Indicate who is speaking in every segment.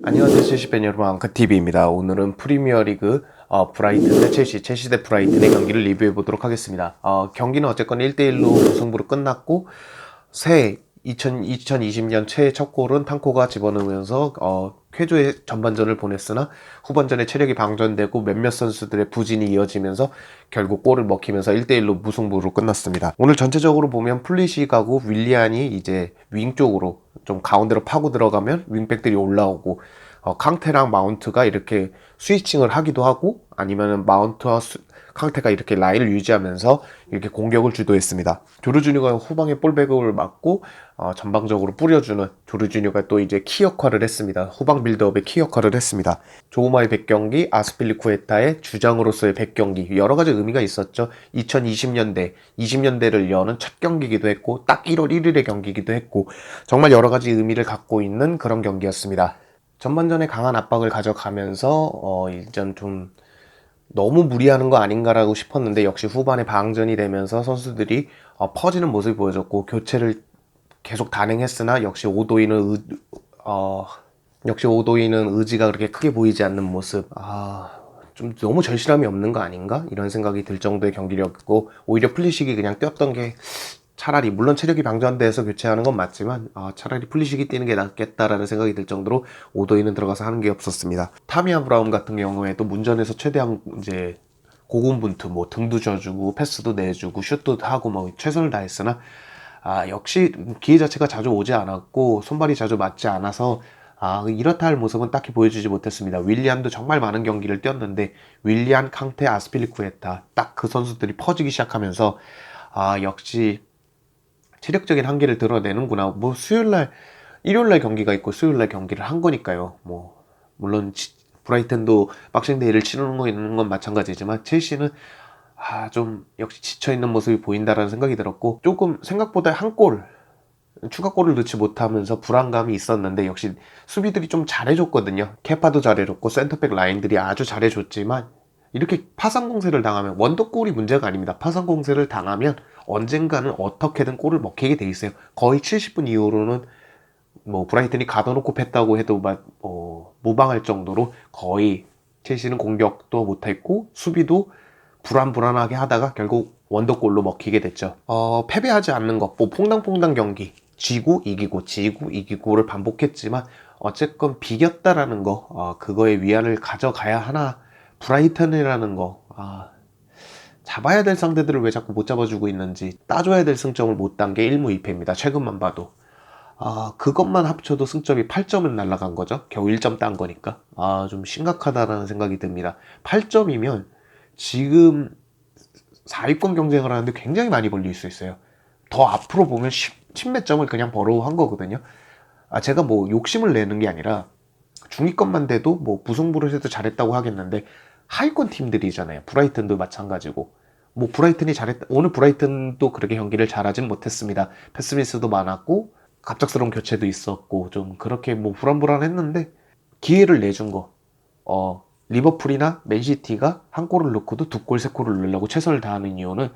Speaker 1: 안녕하세요. 첼시 팬 여러분. 앙카TV입니다. 오늘은 프리미어리그 어, 브라이튼 대 첼시, 첼시 대 브라이튼의 경기를 리뷰해 보도록 하겠습니다. 어, 경기는 어쨌건 1대1로 무승부로 끝났고 새 2000, 2020년 최애 첫 골은 탕코가 집어넣으면서 어, 쾌조의 전반전을 보냈으나 후반전에 체력이 방전되고 몇몇 선수들의 부진이 이어지면서 결국 골을 먹히면서 1대1로 무승부로 끝났습니다. 오늘 전체적으로 보면 플리시가고 윌리안이 이제 윙 쪽으로 좀 가운데로 파고 들어가면 윙백들이 올라오고 어, 캉테랑 마운트가 이렇게 스위칭을 하기도 하고 아니면은 마운트와 수- 캉테가 이렇게 라인을 유지하면서 이렇게 공격을 주도했습니다. 조르주니가 후방에 볼백을 맞고 어, 전방적으로 뿌려주는 조르주니가 또 이제 키 역할을 했습니다. 후방 빌드업의 키 역할을 했습니다. 조우마의 100경기, 아스필리쿠에타의 주장으로서의 100경기 여러 가지 의미가 있었죠. 2020년대, 20년대를 여는 첫 경기이기도 했고 딱 1월 1일의 경기이기도 했고 정말 여러 가지 의미를 갖고 있는 그런 경기였습니다. 전반전에 강한 압박을 가져가면서 어, 일전 좀 너무 무리하는 거 아닌가라고 싶었는데 역시 후반에 방전이 되면서 선수들이 어, 퍼지는 모습을 보여줬고 교체를 계속 단행했으나 역시 오도이는 의, 어, 역시 오도이는 의지가 그렇게 크게 보이지 않는 모습. 아, 좀 너무 절실함이 없는 거 아닌가? 이런 생각이 들 정도의 경기력이고 오히려 플리식이 그냥 뛰었던 게 차라리 물론 체력이 방전돼서 교체하는 건 맞지만 아, 차라리 플리식이 뛰는 게 낫겠다라는 생각이 들 정도로 오도이는 들어가서 하는 게 없었습니다. 타미안 브라운 같은 경우에도 문전에서 최대한 이제 고군분투 뭐 등도 져주고 패스도 내주고 슛도 하고 뭐 최선을 다했으나 아 역시 기회 자체가 자주 오지 않았고 손발이 자주 맞지 않아서 아 이렇다 할 모습은 딱히 보여주지 못했습니다. 윌리안도 정말 많은 경기를 뛰었는데 윌리안, 캉테, 아스필리쿠에타 딱 그 선수들이 퍼지기 시작하면서 아 역시 체력적인 한계를 드러내는구나. 뭐 수요일날 일요일날 경기가 있고 수요일날 경기를 한 거니까요. 뭐 물론 지- 브라이튼도 박싱 데이를 치르는 거 있는 건 마찬가지지만 첼시는 아, 좀 역시 지쳐 있는 모습이 보인다라는 생각이 들었고 조금 생각보다 한 골 추가 골을 넣지 못하면서 불안감이 있었는데 역시 수비들이 좀 잘해줬거든요. 케파도 잘해줬고 센터백 라인들이 아주 잘해줬지만 이렇게 파상 공세를 당하면 원더골이 문제가 아닙니다. 파상 공세를 당하면 언젠가는 어떻게든 골을 먹히게 돼 있어요. 거의 70분 이후로는 뭐 브라이튼이 가둬놓고 팼다고 해도 막, 어, 무방할 정도로 거의 첼시는 공격도 못했고 수비도 불안불안하게 하다가 결국 원더골로 먹히게 됐죠. 어, 패배하지 않는 것, 뭐 퐁당퐁당 경기, 지고 이기고 지고 이기고를 반복했지만 어쨌건 비겼다라는 거, 어, 그거에 위안을 가져가야 하나 브라이튼이라는 거, 아, 잡아야 될 상대들을 왜 자꾸 못 잡아주고 있는지 따줘야 될 승점을 못 딴 게 1무 2패입니다. 최근만 봐도. 아, 그것만 합쳐도 승점이 8점은 날라간 거죠. 겨우 1점 딴 거니까. 아, 좀 심각하다라는 생각이 듭니다. 8점이면 지금 4위권 경쟁을 하는데 굉장히 많이 벌릴 수 있어요. 더 앞으로 보면 10, 10몇 점을 그냥 벌어한 거거든요. 아, 제가 뭐 욕심을 내는 게 아니라 중위권만 돼도 뭐 무승부를 해도 잘했다고 하겠는데 하위권 팀들이잖아요. 브라이튼도 마찬가지고. 뭐 브라이튼이 잘했다. 오늘 브라이튼도 그렇게 경기를 잘하진 못했습니다. 패스미스도 많았고 갑작스러운 교체도 있었고 좀 그렇게 뭐 불안불안했는데 기회를 내준 거. 어, 리버풀이나 맨시티가 한 골을 넣고도 두 골, 세 골을 넣으려고 최선을 다하는 이유는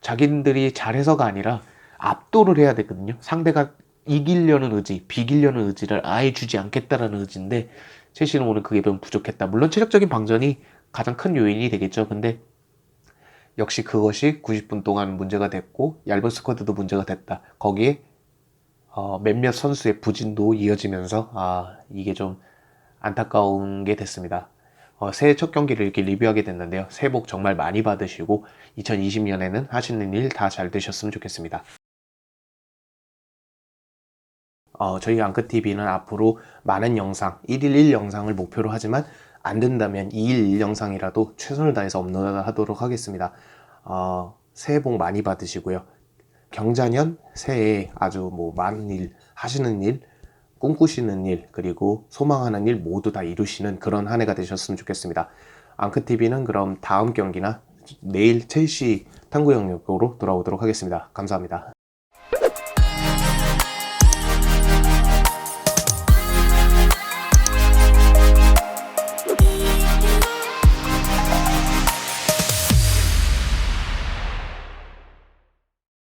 Speaker 1: 자기들이 잘해서가 아니라 압도를 해야 되거든요. 상대가 이기려는 의지, 비기려는 의지를 아예 주지 않겠다라는 의지인데 첼시는 오늘 그게 좀 부족했다. 물론 체력적인 방전이 가장 큰 요인이 되겠죠. 근데 역시 그것이 90분 동안 문제가 됐고 얇은 스쿼드도 문제가 됐다. 거기에 어, 몇몇 선수의 부진도 이어지면서 아 이게 좀 안타까운 게 됐습니다. 어, 새해 첫 경기를 이렇게 리뷰하게 됐는데요. 새해 복 정말 많이 받으시고 2020년에는 하시는 일 다 잘 되셨으면 좋겠습니다. 어, 저희 앙크TV는 앞으로 많은 영상, 1일 1 영상을 목표로 하지만 안 된다면 2일 1 영상이라도 최선을 다해서 업로드하도록 하겠습니다. 어, 새해 복 많이 받으시고요. 경자년 새해에 아주 뭐 많은 일 하시는 일 꿈꾸시는 일 그리고 소망하는 일 모두 다 이루시는 그런 한 해가 되셨으면 좋겠습니다. 앙크TV는 그럼 다음 경기나 내일 첼시 탐구 영역으로 돌아오도록 하겠습니다. 감사합니다.